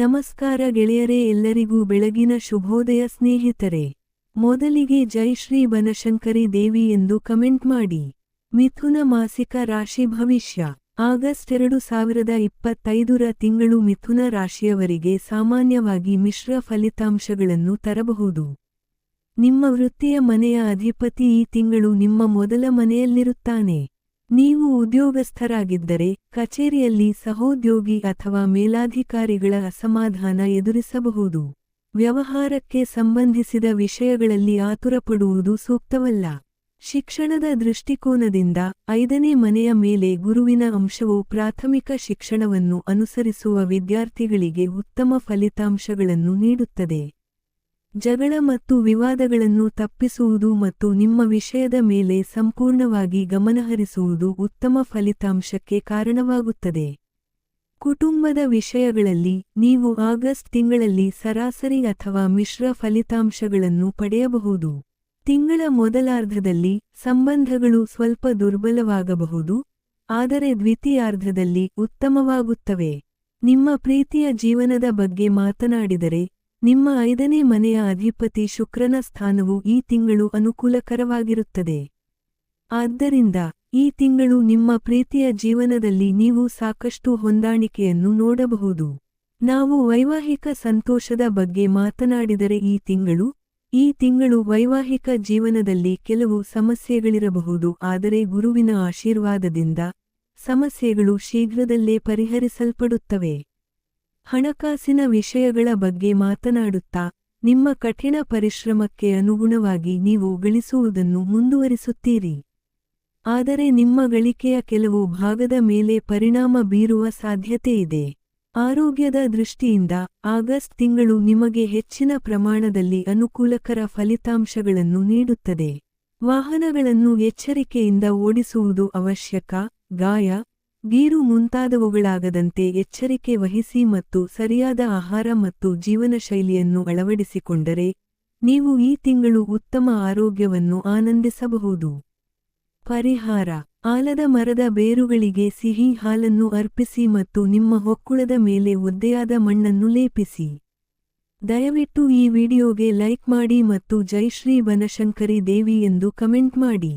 ನಮಸ್ಕಾರ ಗೆಳೆಯರೇ ಎಲ್ಲರಿಗೂ ಬೆಳಗಿನ ಶುಭೋದಯ ಸ್ನೇಹಿತರೆ. ಮೊದಲಿಗೆ ಜೈ ಶ್ರೀ ಬನಶಂಕರಿ ದೇವಿ ಎಂದು ಕಮೆಂಟ್ ಮಾಡಿ. ಮಿಥುನ ಮಾಸಿಕ ರಾಶಿ ಭವಿಷ್ಯ. ಆಗಸ್ಟ್ ಎರಡು ಸಾವಿರದ ಇಪ್ಪತ್ತೈದರ ತಿಂಗಳು ಮಿಥುನ ರಾಶಿಯವರಿಗೆ ಸಾಮಾನ್ಯವಾಗಿ ಮಿಶ್ರ ಫಲಿತಾಂಶಗಳನ್ನು ತರಬಹುದು. ನಿಮ್ಮ ವೃತ್ತಿಯ ಮನೆಯ ಅಧಿಪತಿ ಈ ತಿಂಗಳು ನಿಮ್ಮ ಮೊದಲ ಮನೆಯಲ್ಲಿರುತ್ತಾನೆ. ನೀವು ಉದ್ಯೋಗಸ್ಥರಾಗಿದ್ದರೆ ಕಚೇರಿಯಲ್ಲಿ ಸಹೋದ್ಯೋಗಿ ಅಥವಾ ಮೇಲಾಧಿಕಾರಿಗಳ ಅಸಮಾಧಾನ ಎದುರಿಸಬಹುದು. ವ್ಯವಹಾರಕ್ಕೆ ಸಂಬಂಧಿಸಿದ ವಿಷಯಗಳಲ್ಲಿ ಆತುರಪಡುವುದು ಸೂಕ್ತವಲ್ಲ. ಶಿಕ್ಷಣದ ದೃಷ್ಟಿಕೋನದಿಂದ ಐದನೇ ಮನೆಯ ಮೇಲೆ ಗುರುವಿನ ಅಂಶವು ಪ್ರಾಥಮಿಕ ಶಿಕ್ಷಣವನ್ನು ಅನುಸರಿಸುವ ವಿದ್ಯಾರ್ಥಿಗಳಿಗೆ ಉತ್ತಮ ಫಲಿತಾಂಶಗಳನ್ನು ನೀಡುತ್ತದೆ. ಜಗಳ ಮತ್ತು ವಿವಾದಗಳನ್ನು ತಪ್ಪಿಸುವುದು ಮತ್ತು ನಿಮ್ಮ ವಿಷಯದ ಮೇಲೆ ಸಂಪೂರ್ಣವಾಗಿ ಗಮನಹರಿಸುವುದು ಉತ್ತಮ ಫಲಿತಾಂಶಕ್ಕೆ ಕಾರಣವಾಗುತ್ತದೆ. ಕುಟುಂಬದ ವಿಷಯಗಳಲ್ಲಿ ನೀವು ಆಗಸ್ಟ್ ತಿಂಗಳಲ್ಲಿ ಸರಾಸರಿ ಅಥವಾ ಮಿಶ್ರ ಫಲಿತಾಂಶಗಳನ್ನು ಪಡೆಯಬಹುದು. ತಿಂಗಳ ಮೊದಲಾರ್ಧದಲ್ಲಿ ಸಂಬಂಧಗಳು ಸ್ವಲ್ಪ ದುರ್ಬಲವಾಗಬಹುದು, ಆದರೆ ದ್ವಿತೀಯಾರ್ಧದಲ್ಲಿ ಉತ್ತಮವಾಗುತ್ತವೆ. ನಿಮ್ಮ ಪ್ರೀತಿಯ ಜೀವನದ ಬಗ್ಗೆ ಮಾತನಾಡಿದರೆ ನಿಮ್ಮ ಐದನೇ ಮನೆಯ ಅಧಿಪತಿ ಶುಕ್ರನ ಸ್ಥಾನವು ಈ ತಿಂಗಳು ಅನುಕೂಲಕರವಾಗಿರುತ್ತದೆ. ಆದ್ದರಿಂದ, ಈ ತಿಂಗಳು ನಿಮ್ಮ ಪ್ರೀತಿಯ ಜೀವನದಲ್ಲಿ ನೀವು ಸಾಕಷ್ಟು ಹೊಂದಾಣಿಕೆಯನ್ನು ನೋಡಬಹುದು. ನಾವು ವೈವಾಹಿಕ ಸಂತೋಷದ ಬಗ್ಗೆ ಮಾತನಾಡಿದರೆ ಈ ತಿಂಗಳು ಈ ತಿಂಗಳು ವೈವಾಹಿಕ ಜೀವನದಲ್ಲಿ ಕೆಲವು ಸಮಸ್ಯೆಗಳಿರಬಹುದು, ಆದರೆ ಗುರುವಿನ ಆಶೀರ್ವಾದದಿಂದ ಸಮಸ್ಯೆಗಳು ಶೀಘ್ರದಲ್ಲೇ ಪರಿಹರಿಸಲ್ಪಡುತ್ತವೆ. ಹಣಕಾಸಿನ ವಿಷಯಗಳ ಬಗ್ಗೆ ಮಾತನಾಡುತ್ತಾ, ನಿಮ್ಮ ಕಠಿಣ ಪರಿಶ್ರಮಕ್ಕೆ ಅನುಗುಣವಾಗಿ ನೀವು ಗಳಿಸುವುದನ್ನು ಮುಂದುವರಿಸುತ್ತೀರಿ. ಆದರೆ ನಿಮ್ಮ ಗಳಿಕೆಯ ಕೆಲವು ಭಾಗದ ಮೇಲೆ ಪರಿಣಾಮ ಬೀರುವ ಸಾಧ್ಯತೆಯಿದೆ ಆರೋಗ್ಯದ ದೃಷ್ಟಿಯಿಂದ ಆಗಸ್ಟ್ ತಿಂಗಳು ನಿಮಗೆ ಹೆಚ್ಚಿನ ಪ್ರಮಾಣದಲ್ಲಿ ಅನುಕೂಲಕರ ಫಲಿತಾಂಶಗಳನ್ನು ನೀಡುತ್ತದೆ. ವಾಹನಗಳನ್ನು ಎಚ್ಚರಿಕೆಯಿಂದ ಓಡಿಸುವುದು ಅವಶ್ಯಕ, ಗಾಯ ಗೀರು ಮುಂತಾದವುಗಳಾಗದಂತೆ ಎಚ್ಚರಿಕೆ ವಹಿಸಿ ಮತ್ತು ಸರಿಯಾದ ಆಹಾರ ಮತ್ತು ಜೀವನಶೈಲಿಯನ್ನು ಅಳವಡಿಸಿಕೊಂಡರೆ, ನೀವು ಈ ತಿಂಗಳು ಉತ್ತಮ ಆರೋಗ್ಯವನ್ನು ಆನಂದಿಸಬಹುದು. ಪರಿಹಾರ, ಆಲದ ಮರದ ಬೇರುಗಳಿಗೆ ಸಿಹಿ ಹಾಲನ್ನು ಅರ್ಪಿಸಿ ಮತ್ತು ನಿಮ್ಮ ಹೊಕ್ಕುಳದ ಮೇಲೆ ಒದ್ದೆಯಾದ ಮಣ್ಣನ್ನು ಲೇಪಿಸಿ. ದಯವಿಟ್ಟು ಈ ವಿಡಿಯೋಗೆ ಲೈಕ್ ಮಾಡಿ ಮತ್ತು ಜೈ ಶ್ರೀ ಬನಶಂಕರಿ ದೇವಿ ಎಂದು ಕಮೆಂಟ್ ಮಾಡಿ.